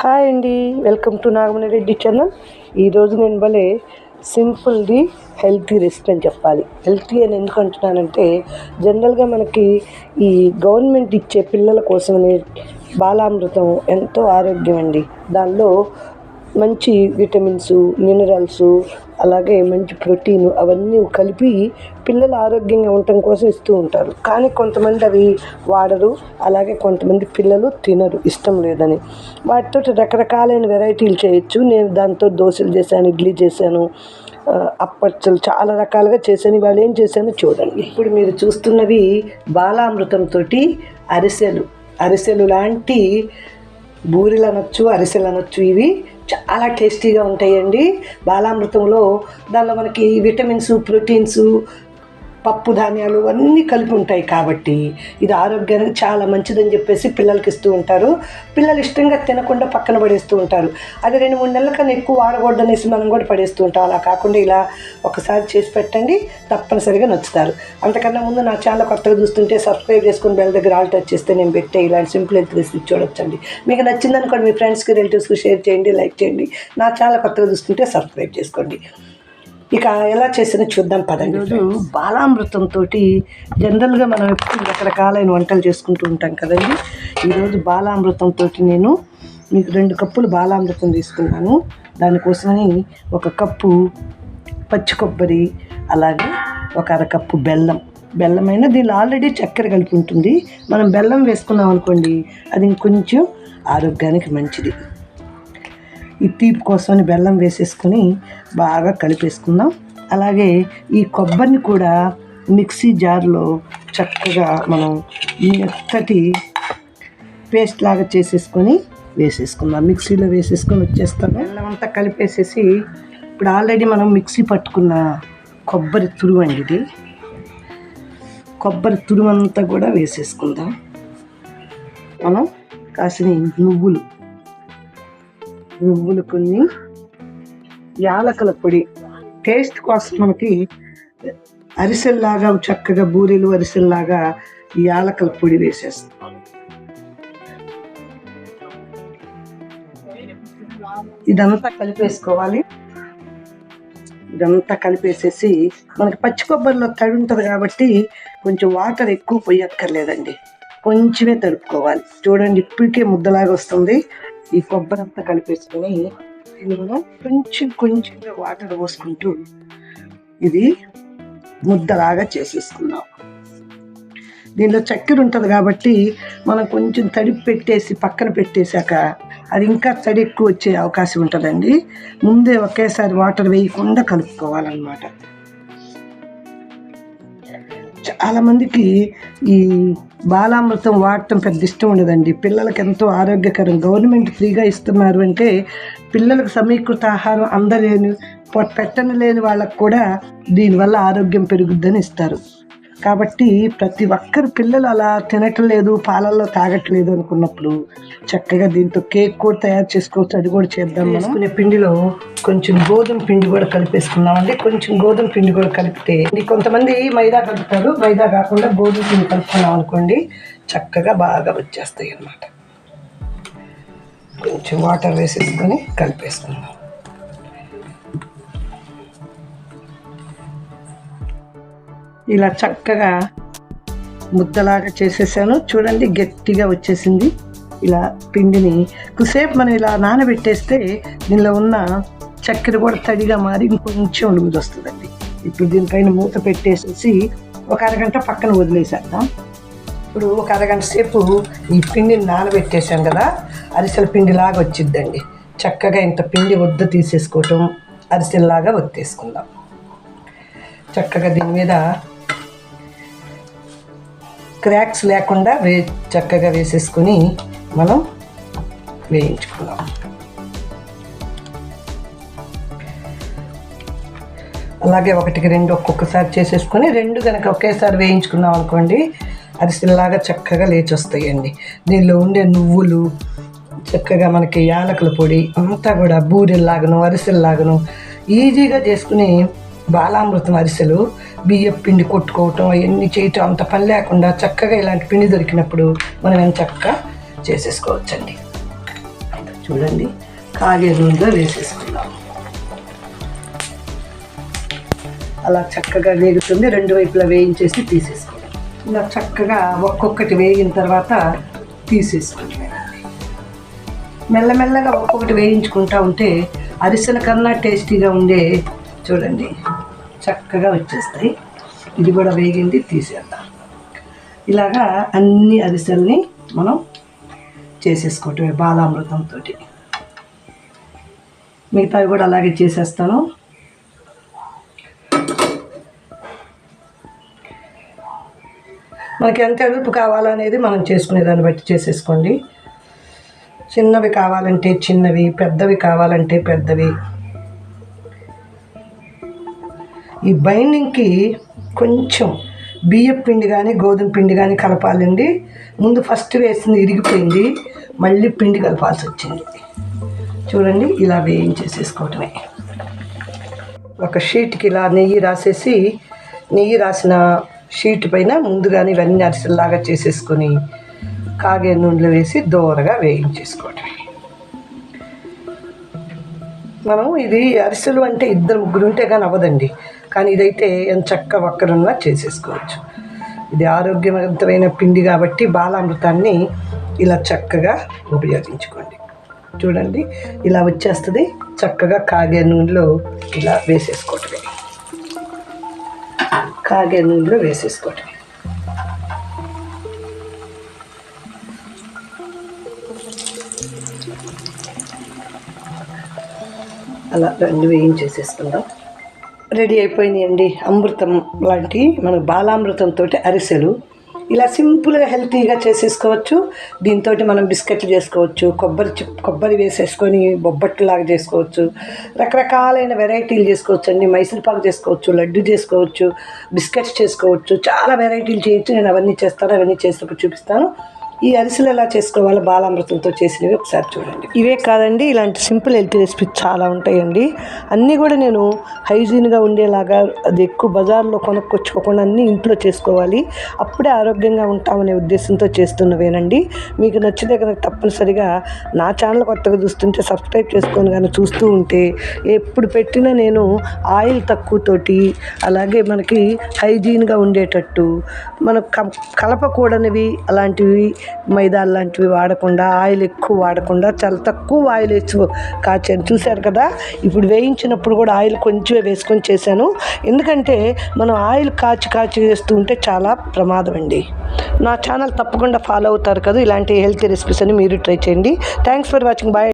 Hi అండి. Welcome to Nagamani Reddy channel. ఈరోజు నేను భలే సింపుల్ది హెల్తీ రెసిపీ అని చెప్పాలి. హెల్తీ అని ఎందుకు అంటున్నానంటే జనరల్గా మనకి ఈ గవర్నమెంట్ ఇచ్చే పిల్లల కోసమని బాలామృతం ఎంతో ఆరోగ్యం అండి. దానిలో మంచి విటమిన్స్ మినరల్స్ అలాగే మంచి ప్రోటీన్ అవన్నీ కలిపి పిల్లలు ఆరోగ్యంగా ఉండటం కోసం ఇస్తూ ఉంటారు. కానీ కొంతమంది అవి వాడరు అలాగే కొంతమంది పిల్లలు తినరు ఇష్టం లేదని. వాటితో రకరకాలైన వెరైటీలు చేయొచ్చు. నేను దాంతో దోశలు చేశాను ఇడ్లీ చేశాను అప్పచ్చలు చాలా రకాలుగా చేశాను. ఇవాళ ఏం చేశానో చూడండి. ఇప్పుడు మీరు చూస్తున్నవి బాలామృతంతో అరిసెలు. అరిసెలు లాంటి బూరెలు అనొచ్చు అరిసెలు అనొచ్చు ఇవి చాలా టేస్టీగా ఉంటాయండి. బాలామృతంలో దానిలో మనకి విటమిన్స్ ప్రోటీన్స్ పప్పు ధాన్యాలు అన్నీ కలిపి ఉంటాయి కాబట్టి ఇది ఆరోగ్యానికి చాలా మంచిదని చెప్పేసి పిల్లలకి ఇస్తూ ఉంటారు. పిల్లలు ఇష్టంగా తినకుండా పక్కన పడేస్తూ ఉంటారు. అది రెండు మూడు నెలల కన్నా ఎక్కువ వాడకూడదు అనేసి మనం కూడా పడేస్తూ ఉంటాం. అలా కాకుండా ఇలా ఒకసారి చేసి పెట్టండి తప్పనిసరిగా నచ్చుతారు. అంతకన్నా ముందు నా ఛానల్ కొత్తగా చూస్తుంటే సబ్స్క్రైబ్ చేసుకుని బెల్ దగ్గర ఆల్ టచ్ చేస్తే నేను పెట్టే ఇలాంటి సింపుల్ హెల్త్ రెసిపీ చూడొచ్చండి. మీకు నచ్చిందనుకోండి మీ ఫ్రెండ్స్కి రిలేటివ్స్కి షేర్ చేయండి లైక్ చేయండి. నా ఛానల్ కొత్తగా చూస్తుంటే సబ్స్క్రైబ్ చేసుకోండి. ఇక ఎలా చేసినా చూద్దాం పదండి ఈరోజు బాలామృతంతో జనరల్గా మనం ఎప్పుడు రకరకాలైన వంటలు చేసుకుంటూ ఉంటాం కదండి. ఈరోజు బాలామృతంతో నేను మీకు రెండు కప్పులు బాలామృతం తీసుకున్నాను. దానికోసమని ఒక కప్పు పచ్చి కొబ్బరి అలాగే ఒక అరకప్పు బెల్లం. బెల్లమైన దీనిలో ఆల్రెడీ చక్కెర కలిపి ఉంటుంది. మనం బెల్లం వేసుకున్నాం అనుకోండి అది ఇంకొంచెం ఆరోగ్యానికి మంచిది. ఈ తీపి కోసం బెల్లం వేసేసుకొని బాగా కలిపేసుకుందాం. అలాగే ఈ కొబ్బరిని కూడా మిక్సీ జార్లో చక్కగా మనం మెత్తటి పేస్ట్ లాగా చేసేసుకొని వేసేసుకుందాం. మిక్సీలో వేసేసుకొని వచ్చేస్తాం. బెల్లం అంతా కలిపేసేసి ఇప్పుడు ఆల్రెడీ మనం మిక్సీ పట్టుకున్న కొబ్బరి తురుము అండి ఇది. కొబ్బరి తురుమంతా కూడా వేసేసుకుందాం. మనం కాసిన నువ్వులు నువ్వులు కొన్ని యాలకల పొడి. టేస్ట్ కోసం మనకి అరిసెల్లాగా చక్కగా బూరెలు అరిసెల్లాగా యాలకల పొడి వేసేస్తాం. ఇదంతా కలిపేసుకోవాలి. ఇదంతా కలిపేసేసి మనకి పచ్చి కొబ్బరిలో తడి ఉంటుంది కాబట్టి కొంచెం వాటర్ ఎక్కువ పోయక్కర్లేదండి. కొంచెమే తడుపుకోవాలి. చూడండి ఇప్పటికే ముద్దలాగా వస్తుంది. ఈ కొబ్బరి అంతా కలిపేసుకొని దీనిలో కొంచెం కొంచెంగా వాటర్ పోసుకుంటూ ఇది ముద్దలాగా చేసేసుకున్నాం దీనిలో చక్కెర ఉంటుంది కాబట్టి మనం కొంచెం తడిపి పెట్టేసి పక్కన పెట్టేశాక అది ఇంకా తడి ఎక్కువ వచ్చే అవకాశం ఉంటుందండి. ముందే ఒకేసారి వాటర్ వేయకుండా కలుపుకోవాలన్నమాట. చాలా మందికి ఈ బాలామృతం వాడటం పెద్ద ఇష్టం ఉండదండి. పిల్లలకి ఎంతో ఆరోగ్యకరం. గవర్నమెంట్ ఫ్రీగా ఇస్తున్నారు అంటే పిల్లలకు సమీకృత ఆహారం అందలేని పొ- లేని వాళ్ళకు కూడా దీనివల్ల ఆరోగ్యం పెరుగుద్దని ఇస్తారు. కాబట్టి ప్రతి ఒక్కరు పిల్లలు అలా తినటం లేదు పాలల్లో తాగట్లేదు అనుకున్నప్పుడు చక్కగా దీంతో కేక్ కూడా తయారు చేసుకోవచ్చు అది కూడా చేద్దాం మనం. వేసుకునే పిండిలో కొంచెం గోధుమ పిండి కూడా కలిపేసుకున్నామండి కొంచెం గోధుమ పిండి కూడా కలిపితే కొంతమంది మైదా కలుపుతారు. మైదా కాకుండా గోధుమ పిండి కలుపుకున్నాం అనుకోండి చక్కగా బాగా వచ్చేస్తాయి అన్నమాట. కొంచెం వాటర్ వేసేసుకొని కలిపేసుకుందాం. ఇలా చక్కగా ముద్దలాగా చేసేసాను. చూడండి గట్టిగా వచ్చేసింది ఇలా పిండిని. కుసేపు మనం ఇలా నానబెట్టేస్తే దీనిలో ఉన్న చక్కెర కూడా తడిగా మారి ఇంకొంచెం ఉడుగుది వస్తుందండి. ఇప్పుడు దీనిపైన మూత పెట్టేసేసి ఒక అరగంట పక్కన వదిలేసేద్దాం. ఇప్పుడు ఒక అరగంట సేపు ఈ పిండిని నానబెట్టేసాం కదా అరిసెల పిండిలాగా వచ్చిద్దండి. చక్కగా ఇంత పిండి వద్ద తీసేసుకోవటం అరిసెల్లాగా ఒత్తేసుకుందాం. చక్కగా దీని మీద క్రాక్స్ లేకుండా వే చక్కగా వేసేసుకొని మనం వేయించుకుందాం. అలాగే ఒకటికి రెండు ఒక్కొక్కసారి చేసేసుకొని రెండు కనుక ఒకేసారి వేయించుకున్నాం అనుకోండి అరిసెల్లాగా చక్కగా లేచి వస్తాయండి దీనిలో ఉండే నువ్వులు చక్కగా మనకి యాలకుల పొడి అంతా కూడా బూరెల్లాగను అరిసెల్లాగను ఈజీగా చేసుకుని బాలామృతం అరిసెలు బియ్యం పిండి కొట్టుకోవటం అవన్నీ చేయటం అంత పని లేకుండా చక్కగా ఇలాంటి పిండి దొరికినప్పుడు మనం ఎంత చక్కగా చేసేసుకోవచ్చండి. చూడండి కాగే నూనెలో వేసేసుకుందాం. అలా చక్కగా వేగుతుంది రెండు వైపులా వేయించేసి తీసేసుకోండి. ఇలా చక్కగా ఒక్కొక్కటి వేగిన తర్వాత తీసేసుకోండి. మెల్లమెల్లగా ఒక్కొక్కటి వేయించుకుంటా ఉంటే అరిసెల కన్నా టేస్టీగా ఉండే చూడండి. చక్కగా వచ్చేస్తాయి. ఇది కూడా వేగింది తీసేద్దాం. ఇలాగా అన్ని అరిసెల్ని మనం చేసేసుకోవటమే బాలామృతంతో మిగతావి కూడా అలాగే చేసేస్తాను. మనకి ఎంత ఎదుపు కావాలనేది మనం చేసుకునే దాన్ని బట్టి చేసేసుకోండి. చిన్నవి కావాలంటే చిన్నవి పెద్దవి కావాలంటే పెద్దవి. ఈ బైండింగ్కి కొంచెం బియ్యం పిండి కానీ గోధుమ పిండి కానీ కలపాలండి. ముందు ఫస్ట్ వేసింది ఇరిగిపోయింది. మళ్ళీ పిండి కలపాల్సి వచ్చింది చూడండి ఇలా వేయించేసేసుకోవటమే. ఒక షీట్కి ఇలా నెయ్యి రాసేసి నెయ్యి రాసిన షీట్ పైన ముందుగానే ఇవన్నీ అరిసెల్లాగా చేసేసుకొని కాగే నూనెలో వేసి దోరగా వేయించేసుకోవటమే. మనం ఇది అరిసెలు అంటే ఇద్దరు ముగ్గురు ఉంటే కానీ అవ్వదండి. కానీ ఇదైతే ఎంత చక్క ఒక్కరున్నా చేసేసుకోవచ్చు. ఇది ఆరోగ్యవంతమైన పిండి కాబట్టి బాలామృతాన్ని ఇలా చక్కగా ఉపయోగించుకోండి. చూడండి ఇలా వచ్చేస్తుంది. చక్కగా కాగే నూనెలో ఇలా వేసేసుకోవటమే. కాగే నూనెలో వేసేసుకోవటమే. అలా రెండు వేయించేసేసుకుందాం. రెడీ అయిపోయినాయండి అమృతం లాంటి మన బాలామృతంతో అరిసెలు. ఇలా సింపుల్గా హెల్తీగా చేసేసుకోవచ్చు. దీంతో మనం బిస్కెట్లు చేసుకోవచ్చు కొబ్బరి చిప్ కొబ్బరి వేసేసుకొని బొబ్బట్లాగా చేసుకోవచ్చు. రకరకాలైన వెరైటీలు చేసుకోవచ్చు అండి. మైసూర్ పాకు చేసుకోవచ్చు లడ్డు చేసుకోవచ్చు బిస్కెట్స్ చేసుకోవచ్చు. చాలా వెరైటీలు చేయొచ్చు. నేను అవన్నీ చేస్తాను అవన్నీ చేసినప్పుడు చూపిస్తాను. ఈ అరిసెలు ఎలా చేసుకోవాలో? బాలామృతంతో చేసినవి ఒకసారి చూడండి. ఇవే కాదండి ఇలాంటి సింపుల్ హెల్తీ రెసిపీస్ చాలా ఉంటాయండి. అన్నీ కూడా నేను హైజీన్గా ఉండేలాగా అది ఎక్కువ బజార్లో కొనుక్కొచ్చుకోకుండా అన్నీ ఇంట్లో చేసుకోవాలి. అప్పుడే ఆరోగ్యంగా ఉంటామనే ఉద్దేశంతో చేస్తున్నవేనండి. మీకు నచ్చితే కనుక తప్పనిసరిగా నా ఛానల్ కొత్తగా చూస్తుంటే సబ్స్క్రైబ్ చేసుకొని కానీ చూస్తూ ఉంటే ఎప్పుడు పెట్టినా నేను ఆయిల్ తక్కువతోటి అలాగే మనకి హైజీన్గా ఉండేటట్టు మనం కలపకూడనివి అలాంటివి మైదా లాంటివి వాడకుండా ఆయిల్ ఎక్కువ వాడకుండా చాలా తక్కువ ఆయిల్ వేసి కాచాను. చూశారు కదా? ఇప్పుడు వేయించినప్పుడు కూడా ఆయిల్ కొంచెమే వేసుకొని చేశాను. ఎందుకంటే మనం ఆయిల్ కాచి కాచి వేస్తూ ఉంటే చాలా ప్రమాదం అండి. నా ఛానల్ తప్పకుండా ఫాలో అవుతారు కదా? ఇలాంటి హెల్తీ రెసిపీస్ అని మీరు ట్రై చేయండి. Thanks for watching. బాయ్.